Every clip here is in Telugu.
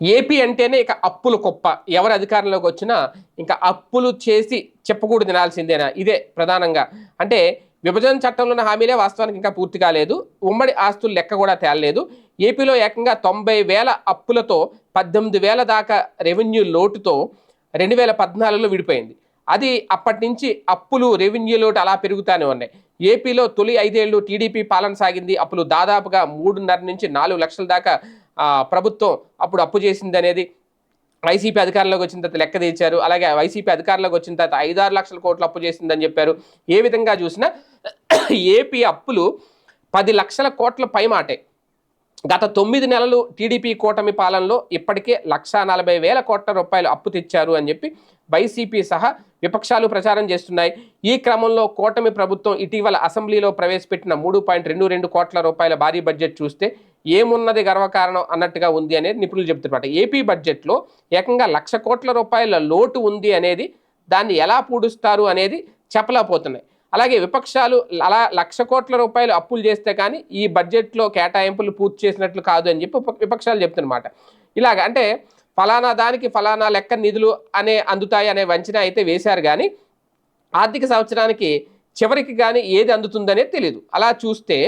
ఏపీ అంటేనే ఇక అప్పులు కుప్ప. ఎవరు అధికారంలోకి వచ్చినా ఇంకా అప్పులు చేసి చెప్పకూడదు తినాల్సిందేనా? ఇదే ప్రధానంగా. అంటే విభజన చట్టంలో ఉన్న హామీలే వాస్తవానికి ఇంకా పూర్తి కాలేదు. ఉమ్మడి ఆస్తులు లెక్క కూడా తేలలేదు. ఏపీలో ఏకంగా తొంభై వేల అప్పులతో పద్దెనిమిది వేల దాకా రెవెన్యూ లోటుతో రెండు వేల పద్నాలుగులో విడిపోయింది. అది అప్పటి నుంచి అప్పులు రెవెన్యూ లోటు అలా పెరుగుతూనే ఉన్నాయి. ఏపీలో తొలి ఐదేళ్ళు టీడీపీ పాలన సాగింది. అప్పులు దాదాపుగా మూడున్నర నుంచి నాలుగు లక్షల దాకా ప్రభుత్వం అప్పుడు అప్పు చేసింది అనేది వైసీపీ అధికారంలోకి వచ్చిన తర్వాత లెక్క తీర్చారు. అలాగే వైసీపీ అధికారంలోకి వచ్చిన తర్వాత ఐదారు లక్షల కోట్లు అప్పు చేసిందని చెప్పారు. ఏ విధంగా చూసినా ఏపీ అప్పులు పది లక్షల కోట్ల పైమాటే గత తొమ్మిది నెలలు టీడీపీ కూటమి పాలనలో ఇప్పటికే లక్షా నలభై వేల కోట్ల రూపాయలు అప్పు తెచ్చారు అని చెప్పి వైసీపీ సహా విపక్షాలు ప్రచారం చేస్తున్నాయి. ఈ క్రమంలో కూటమి ప్రభుత్వం ఇటీవల అసెంబ్లీలో ప్రవేశపెట్టిన మూడు పాయింట్ రెండు రెండు కోట్ల రూపాయల భారీ బడ్జెట్ చూస్తే ఏమున్నది గర్వకారణం అన్నట్టుగా ఉంది అనేది నిపుణులు చెబుతున్నమాట. ఏపీ బడ్జెట్లో ఏకంగా లక్ష కోట్ల రూపాయల లోటు ఉంది అనేది దాన్ని ఎలా పూడుస్తారు అనేది చెప్పలేకపోతున్నాయి. అలాగే విపక్షాలు అలా లక్ష కోట్ల రూపాయలు అప్పులు చేస్తే కానీ ఈ బడ్జెట్లో కేటాయింపులు పూర్తి చేసినట్లు కాదు అని చెప్పి విపక్షాలు చెప్తున్నమాట. ఇలాగ అంటే ఫలానా దానికి ఫలానా లెక్క నిధులు అనే అందుతాయి అనే వంచన అయితే వేశారు కానీ ఆర్థిక సంవత్సరానికి చివరికి కానీ ఏది అందుతుందనే తెలియదు అలా చూస్తే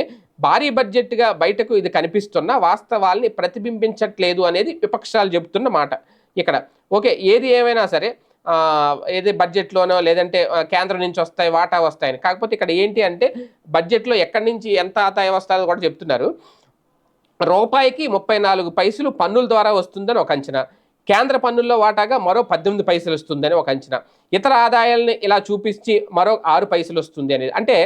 భారీ బడ్జెట్గా బయటకు ఇది కనిపిస్తున్న వాస్తవాల్ని ప్రతిబింబించట్లేదు అనేది విపక్షాలు చెబుతున్న మాట. ఇక్కడ ఓకే ఏది ఏమైనా సరే ఏది బడ్జెట్లోనో లేదంటే కేంద్రం నుంచి వస్తాయి వాటా వస్తాయని. కాకపోతే ఇక్కడ ఏంటి అంటే బడ్జెట్లో ఎక్కడి నుంచి ఎంత ఆదాయం వస్తుందో కూడా చెప్తున్నారు. రూపాయికి ముప్పై నాలుగు పైసలు పన్నుల ద్వారా వస్తుందని ఒక అంచనా. కేంద్ర పన్నుల్లో వాటాగా మరో పద్దెనిమిది పైసలు వస్తుందని ఒక అంచనా. ఇతర ఆదాయాల్ని ఇలా చూపించి మరో ఆరు పైసలు వస్తుంది అనేది. అంటే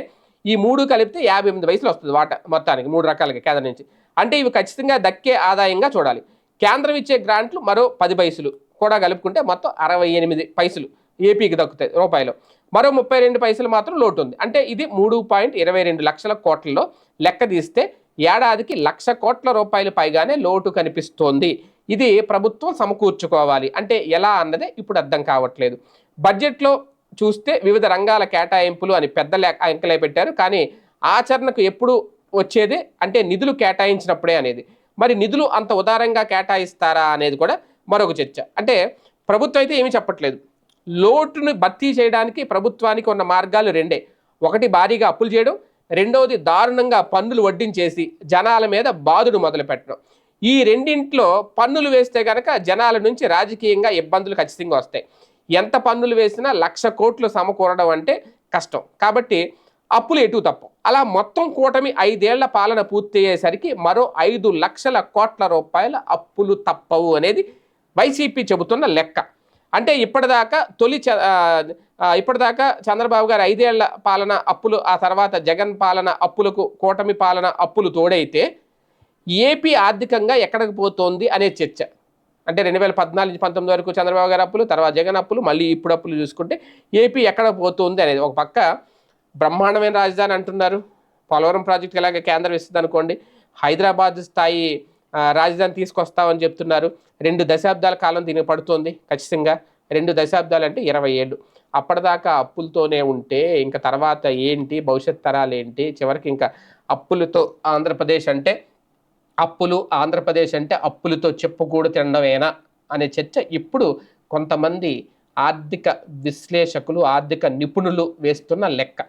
ఈ మూడు కలిపితే యాభై ఎనిమిది పైసలు వస్తుంది వాటా మొత్తానికి మూడు రకాలుగా కేంద్రం నుంచి. అంటే ఇవి ఖచ్చితంగా దక్కే ఆదాయంగా చూడాలి. కేంద్రం ఇచ్చే గ్రాంట్లు మరో పది పైసలు కూడా కలుపుకుంటే మొత్తం అరవై ఎనిమిది పైసలు ఏపీకి దక్కుతాయి రూపాయలు. మరో ముప్పై రెండు పైసలు మాత్రం లోటు ఉంది అంటే ఇది మూడు పాయింట్ ఇరవై రెండు లక్షల కోట్లలో లెక్క తీస్తే ఏడాదికి లక్ష కోట్ల రూపాయలు పైగానే లోటు కనిపిస్తోంది. ఇది ప్రభుత్వం సమకూర్చుకోవాలి. అంటే ఎలా అన్నదే ఇప్పుడు అర్థం కావట్లేదు. బడ్జెట్లో చూస్తే వివిధ రంగాల కేటాయింపులు అని పెద్ద లెక్క అంకెలే పెట్టారు. కానీ ఆచరణకు ఎప్పుడు వచ్చేదే? అంటే నిధులు కేటాయించినప్పుడే అనేది. మరి నిధులు అంత ఉదారంగా కేటాయిస్తారా అనేది కూడా మరొక చర్చ. అంటే ప్రభుత్వం అయితే ఏమీ చెప్పట్లేదు. లోటును భర్తీ చేయడానికి ప్రభుత్వానికి ఉన్న మార్గాలు రెండే. ఒకటి భారీగా అప్పులు చేయడం రెండవది దారుణంగా పన్నులు వడ్డించేసి జనాల మీద బాధుడు మొదలుపెట్టడం. ఈ రెండింట్లో పన్నులు వేస్తే కనుక జనాల నుంచి రాజకీయంగా ఇబ్బందులు ఖచ్చితంగా వస్తాయి. ఎంత పన్నులు వేసినా లక్ష కోట్లు సమకూరడం అంటే కష్టం. కాబట్టి అప్పులు ఎటు తప్పు. అలా మొత్తం కూటమి ఐదేళ్ళ పాలన పూర్తి అయ్యేసరికి మరో ఐదు లక్షల కోట్ల రూపాయల అప్పులు తప్పవు అనేది వైసీపీ చెబుతున్న లెక్క. అంటే ఇప్పటిదాకా తొలి చ- ఇప్పటిదాకా చంద్రబాబు గారు ఐదేళ్ళ పాలన అప్పులు ఆ తర్వాత జగన్ పాలన అప్పులకు కూటమి పాలన అప్పులు తోడైతే ఏపీ ఆర్థికంగా ఎక్కడికి పోతోంది అనే చర్చ. అంటే రెండు వేల పద్నాలుగు పంతొమ్మిది వరకు చంద్రబాబు గారు అప్పులు తర్వాత జగన్ అప్పులు మళ్ళీ ఇప్పుడు అప్పులు చూసుకుంటే ఏపీ ఎక్కడ పోతుంది అనేది ఒక పక్క బ్రహ్మాండమైన రాజధాని అంటున్నారు. పోలవరం ప్రాజెక్ట్ ఎలాగ కేంద్రం ఇస్తుంది అనుకోండి హైదరాబాద్ స్థాయి రాజధాని తీసుకొస్తామని చెప్తున్నారు. రెండు దశాబ్దాల కాలం దీనికి పడుతోంది ఖచ్చితంగా. రెండు దశాబ్దాలు అంటే ఇరవై ఏళ్ళు. అప్పటిదాకా అప్పులతోనే ఉంటే ఇంకా తర్వాత ఏంటి భవిష్యత్ తరాలు ఏంటి చివరికి ఇంకా అప్పులతో ఆంధ్రప్రదేశ్ అంటే అప్పులు ఆంధ్రప్రదేశ్ అంటే అప్పులతో చెప్పుకూడు తినడమేనా అనే చర్చ ఇప్పుడు కొంతమంది ఆర్థిక విశ్లేషకులు ఆర్థిక నిపుణులు వేస్తున్న లెక్క.